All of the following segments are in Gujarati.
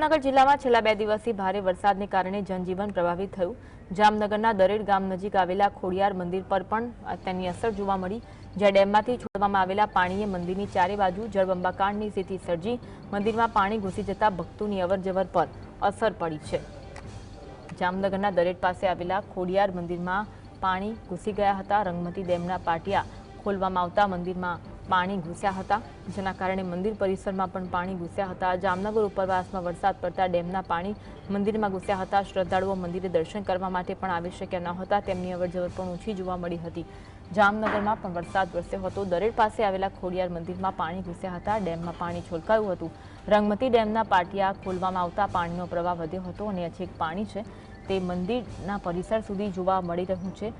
જામનગર જિલ્લામાં છેલ્લા બે દિવસથી ભારે વરસાદને કારણે જનજીવન પ્રભાવિત થયું. જામનગરના દરેડ ગામ નજીક આવેલા ખોડિયાર મંદિર પર પણ તેની અસર જોવા મળી, જ્યાં ડેમમાંથી છોડવામાં આવેલા પાણીએ મંદિરની ચારે બાજુ જળબંબાકાંડની સ્થિતિ સર્જી, મંદિરમાં પાણી ઘૂસી જતા ભક્તોની અવરજવર પર અસર પડી છે. જામનગરના દરેડ પાસે આવેલા ખોડિયાર મંદિરમાં પાણી ઘૂસી ગયા હતા. રંગમતી ડેમના પાટિયા ખોલવામાં આવતા મંદિરમાં પાણી ઘૂસ્યા હતા, જેના કારણે મંદિર પરિસરમાં પણ પાણી ઘૂસ્યા હતા. જામનગર ઉપરવાસમાં વરસાદ પડતા ડેમના પાણી મંદિરમાં ઘૂસ્યા હતા. શ્રદ્ધાળુઓ મંદિરે દર્શન કરવા માટે પણ આવી શક્યા ન હતા. તેમની અવરજવર પણ ઓછી જોવા મળી હતી. જામનગરમાં પણ વરસાદ વરસ્યો હતો. દરેડ પાસે આવેલા ખોડિયાર મંદિરમાં પાણી ઘૂસ્યા હતા. ડેમમાં પાણી છોલકાયું હતું. રંગમતી ડેમના પાટિયા ખોલવામાં આવતા પાણીનો પ્રવાહ વધ્યો હતો અને અછેક પાણી છે તે મંદિરના પરિસર સુધી જોવા મળી રહ્યું છે.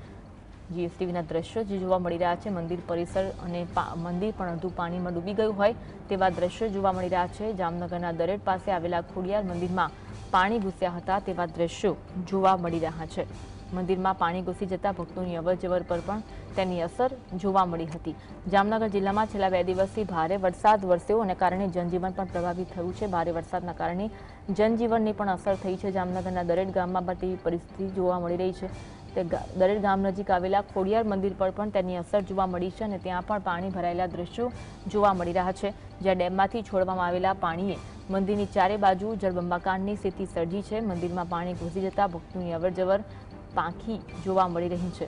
જીએસટીવીના દ્રશ્યો જે જોવા મળી રહ્યા છે, મંદિર પરિસર અને મંદિર પણ અડધું પાણીમાં ડૂબી ગયું હોય તેવા દ્રશ્યો જોવા મળી રહ્યા છે. જામનગરના દરેડ પાસે આવેલા ખોડિયાર મંદિરમાં પાણી ઘૂસ્યા હતા તેવા દ્રશ્યો જોવા મળી રહ્યા છે. મંદિરમાં પાણી ઘૂસી જતા ભક્તોની અવરજવર પર પણ તેની અસર જોવા મળી હતી. જામનગર જિલ્લામાં છેલ્લા બે દિવસથી ભારે વરસાદ વરસ્યો અને કારણે જનજીવન પણ પ્રભાવિત થયું છે. ભારે વરસાદના કારણે જનજીવનની પણ અસર થઈ છે. જામનગરના દરેક ગામમાં પણ તેવી પરિસ્થિતિ જોવા મળી રહી છે. તે દરેડ ગામ નજીક આવેલા ખોડિયાર મંદિર પર પણ તેની અસર જોવા મળી છે અને ત્યાં પણ પાણી ભરાયેલા દ્રશ્યો જોવા મળી રહ્યા છે. જ્યાં ડેમમાંથી છોડવામાં આવેલા પાણીએ મંદિરની ચારે બાજુ જળબંબાકાંડની સ્થિતિ સર્જી છે. મંદિરમાં પાણી ઘૂસી જતા ભક્તોની અવરજવર પાંખી જોવા મળી રહી છે.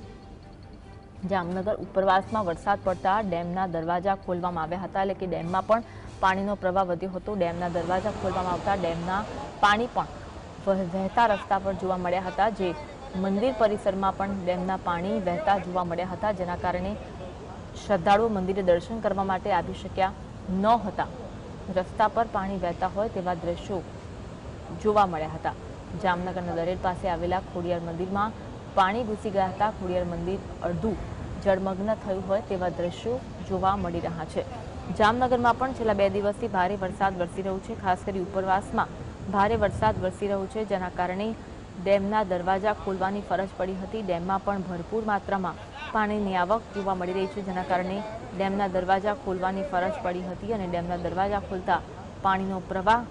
જામનગર ઉપરવાસમાં વરસાદ પડતા ડેમના દરવાજા ખોલવામાં આવ્યા હતા. એટલે કે ડેમમાં પણ પાણીનો પ્રવાહ વધ્યો હતો. ડેમના દરવાજા ખોલવામાં આવતા ડેમના પાણી પણ વહ- વહેતા રસ્તા પર જોવા મળ્યા હતા, જે મંદિર પરિસરમાં પણ ડેમના પાણી વહેતા જોવા મળ્યા હતા, જેના કારણે શ્રદ્ધાળુઓ મંદિરે દર્શન કરવા માટે આવી શક્યા ન હતા. રસ્તા પર પાણી વહેતા હોય તેવા દ્રશ્યો જોવા મળ્યા હતા. જામનગરના દરેડ પાસે આવેલા ખોડિયાર મંદિરમાં પાણી ઘૂસી ગયા હતા. ખોડિયાર મંદિર અડધું જળમગ્ન થયું હોય તેવા દ્રશ્યો જોવા મળી રહ્યા છે. જામનગરમાં પણ છેલ્લા બે દિવસથી ભારે વરસાદ વરસી રહ્યો છે. ખાસ કરી ઉપરવાસમાં ભારે વરસાદ વરસી રહ્યો છે, જેના કારણે ડેમના દરવાજા ખોલવાની ફરજ પડી હતી. ડેમમાં પણ ભરપૂર માત્રામાં પાણીની આવક જોવા મળી રહી છે, જેના કારણે ડેમના દરવાજા ખોલવાની ફરજ પડી હતી અને ડેમના દરવાજા ખોલતા પાણીનો પ્રવાહ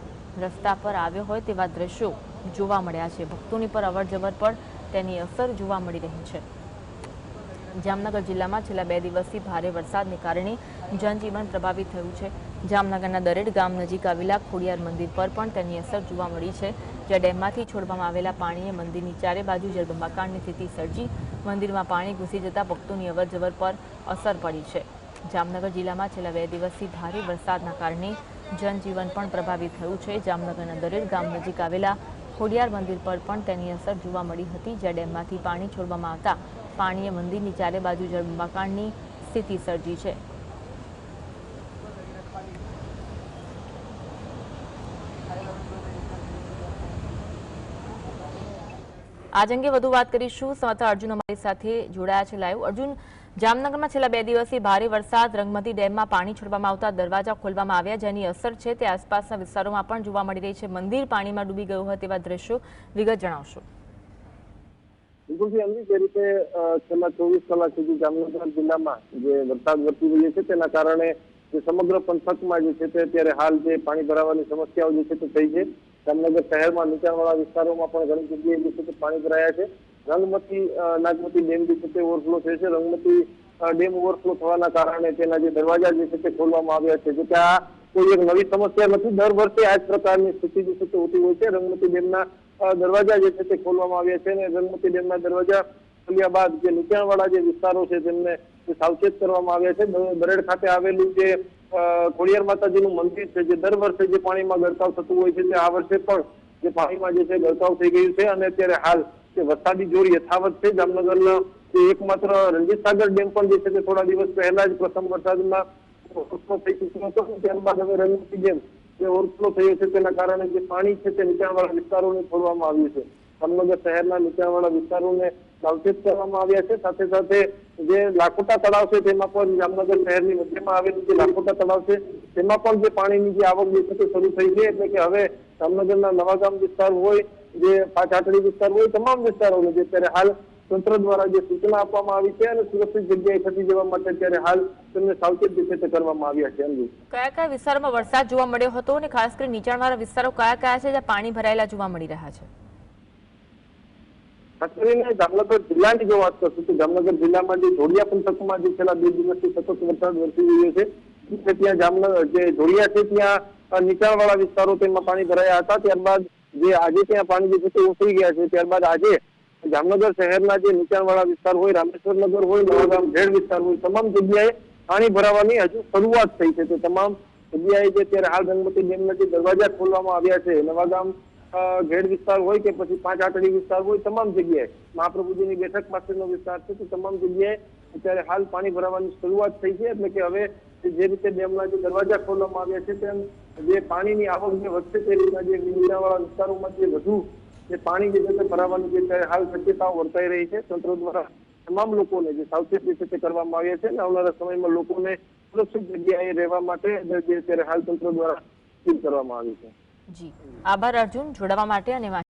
રસ્તા પર આવ્યો હોય તેવા દ્રશ્યો જોવા મળ્યા છે. ભક્તોની પર અવરજવર પર તેની અસર જોવા મળી રહી છે. જામનગર જિલ્લામાં છેલ્લા બે દિવસથી ભારે વરસાદને કારણે જનજીવન પ્રભાવિત થયું છે. જામનગરના દરેડ ગામ નજીક આવેલા ખોડિયાર મંદિર પર પણ તેની અસર જોવા મળી છે. જ્યાં ડેમમાંથી છોડવામાં આવેલા પાણીએ મંદિરની ચારે બાજુ જળબંબાકારની સ્થિતિ સર્જી. મંદિરમાં પાણી ઘૂસી જતા ભક્તોની અવરજવર પર અસર પડી છે. જામનગર જિલ્લામાં છેલ્લા બે દિવસથી ભારે વરસાદના કારણે જનજીવન પણ પ્રભાવિત થયું છે. જામનગરના દરેક ગામ નજીક આવેલા ખોડિયાર મંદિર પર પણ તેની અસર જોવા મળી હતી, જ્યાં ડેમમાંથી પાણી છોડવામાં આવતા પાણીએ મંદિરની ચારે બાજુ જળબંબાકારની સ્થિતિ સર્જી છે. આજ અંગે વધુ વાત કરીશું. સમાચાર અર્જુન અમારી સાથે જોડાયા છે લાઈવ અર્જુન, જામનગરમાં છેલ્લા બે દિવસથી ભારે વરસાદ, રંગમતી ડેમમાં પાણી છોડવામાં આવતા દરવાજા ખોલવામાં આવ્યા, જેની અસર છે તે આસપાસના વિસ્તારોમાં પણ જોવા મળી રહી છે. મંદિર પાણીમાં ડૂબી ગયું હોય તેવા દ્રશ્યો વિગત જણાવશો. બિલકુલથી જે રીતે છેલ્લા ચોવીસ કલાક સુધી જામનગર જિલ્લામાં જે વરસાદ વરસી રહ્યો છે, તેના કારણે જે સમગ્ર પંથકમાં જે છે તે અત્યારે હાલ જે પાણી ભરાવાની સમસ્યાઓ જે છે તે થઈ છે. જામનગર શહેરમાં નીચાણવાળા વિસ્તારોમાં પણ ઘણી જગ્યાએ જે પાણી ભરાયા છે. રંગમતી નાગમતી ડેમ જે છે તે ઓવરફ્લો થયો છે. રંગમતી ડેમ ઓવરફ્લો થવાના કારણે તેના જે દરવાજા જે છે તે ખોલવામાં આવ્યા છે. જો કે આ કોઈ એક નવી સમસ્યા નથી. દર વર્ષે આ જ પ્રકારની સ્થિતિ જે છે તે હોતી હોય છે. રંગમતી ડેમના દરવાજા જે છે તે ખોલવામાં આવ્યા છે અને રંગમતી ડેમના દરવાજા ખોલ્યા બાદ જે નીચાણવાળા જે વિસ્તારો છે તેમને સાવચેત કરવામાં આવ્યા છે. બરેડ ખાતે આવેલું જે ખોડિયાર માતાજીનું મંદિર છે, જે દર વર્ષે જે પાણીમાં ગરકાવ થતું હોય છે, તે આ વર્ષે પણ જે પાણીમાં જે છે ગરકાવ થઈ ગયું છે અને અત્યારે હાલ જે વરસાદી જોર યથાવત છે, જામનગરના જે એકમાત્ર રણજીત સાગર ડેમ પણ જે છે તે થોડા દિવસ પહેલા જ પ્રથમ વરસાદમાં ઓવરફ્લો થઈ ચૂક્યો હતો ત્યારબાદ હવે રણજીત ડેમ જે ઓવરફ્લો થયો છે, તેના કારણે જે પાણી છે તે નીચાણવાળા વિસ્તારોને છોડવામાં આવ્યું છે. જામનગર શહેરના નીચાણવાળા વિસ્તારોને સાવચેત કરવામાં આવ્યા છે. સાથે સાથે જે લાખોટા તળાવ છે, તેમાં પણ જામનગર શહેરની મધ્યમાં આવેલું જે લાખોટા તળાવ છે, તેમાં પણ જે પાણીની જે આવક જે શરૂ થઈ છે એટલે કે હવે જામનગરના નવાગામ વિસ્તાર હોય, જે પાછાટડી વિસ્તાર હોય, તમામ વિસ્તારોને જે અત્યારે હાલ તંત્ર દ્વારા જે સૂચના આપવામાં આવી છે અને સુરક્ષિત જગ્યાએ ખસી જવા માટે અત્યારે હાલ તેમને સાવચેત રીતે કરવામાં આવ્યા છે. અંજુ કયા કયા વિસ્તારોમાં વરસાદ જોવા મળ્યો હતો અને ખાસ કરીને નીચાણવાળા વિસ્તારો કયા કયા છે જ્યાં પાણી ભરાયેલા જોવા મળી રહ્યા છે? ખાસ કરીને જામનગર જિલ્લાની જો વાત કરશું તો જામનગર જિલ્લામાં જે જોડિયા પંથકમાં જે છેલ્લા બે દિવસથી સતત વરસાદ વરસી રહ્યો છે ત્યાં જામનગર, જે જોડિયા છે ત્યાં નીચાણવાળા વિસ્તારો તેમાં પાણી ભરાયા હતા. ત્યારબાદ જે આજે ત્યાં પાણી જે છે ઓસરી ગયા છે. ત્યારબાદ આજે જામનગર શહેરના જે નીચાણવાળા વિસ્તાર હોય, રામેશ્વર નગર હોય, નવાગામ ઝેડ વિસ્તાર હોય, તમામ જગ્યાએ પાણી ભરાવાની હજુ શરૂઆત થઈ છે. તો તમામ જગ્યાએ જે અત્યારે હાલ ગંગમતી ડેમના જે દરવાજા ખોલવામાં આવ્યા છે, નવાગામ ઘેડ વિસ્તાર હોય કે પછી પાંચ આટડી વિસ્તાર હોય, તમામ જગ્યાએ. મહાપ્રભુજીની બેઠક પાસેનો વિસ્તાર છે તો તમામ જગ્યાએ અત્યારે હાલ પાણી ભરાવાની શરૂઆત થઈ છે, એટલે કે હવે જે રીતે ડેમના જે દરવાજા ખોલવામાં આવ્યા છે તેમ જે પાણીની આવક જે વધશે તે રીતના જે નીચાણવાળા વિસ્તારોમાં જે વધુ જે પાણી જે છે ભરાવાની જે અત્યારે હાલ શક્યતાઓ વર્તાઈ રહી છે, તંત્ર દ્વારા તમામ લોકોને જે સાવચેતી છે તે કરવામાં આવ્યા છે અને આવનારા સમયમાં લોકોને સુરક્ષિત જગ્યાએ રહેવા માટે જે અત્યારે હાલ તંત્ર દ્વારા અપીલ કરવામાં આવી છે. જી. આભાર અર્જુન. જોડાવા માટે અને